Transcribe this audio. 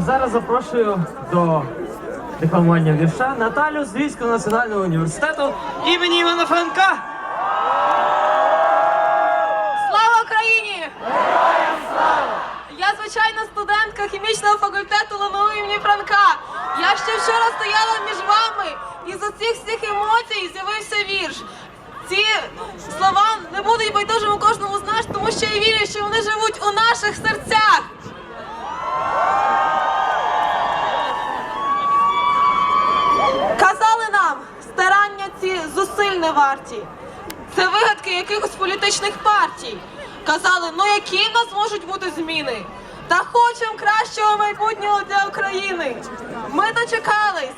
зараз запрошую до декламування вірша Наталю з Львівського національного університету імені Івана Франка. Слава Україні! Я звичайна студентка хімічного факультету ЛНУ імені Франка. Я ще вчора стояла між вами, і з оцих всіх емоцій з'явився вірш. Ці слова не будуть байдужими кожному з нас, тому що я вірю, що вони живуть у наших серцях. Казали нам, старання ці зусиль не варті. Це вигадки якихось політичних партій. Казали, ну які в нас можуть бути зміни? Та хочемо кращого майбутнього для України. Ми дочекались.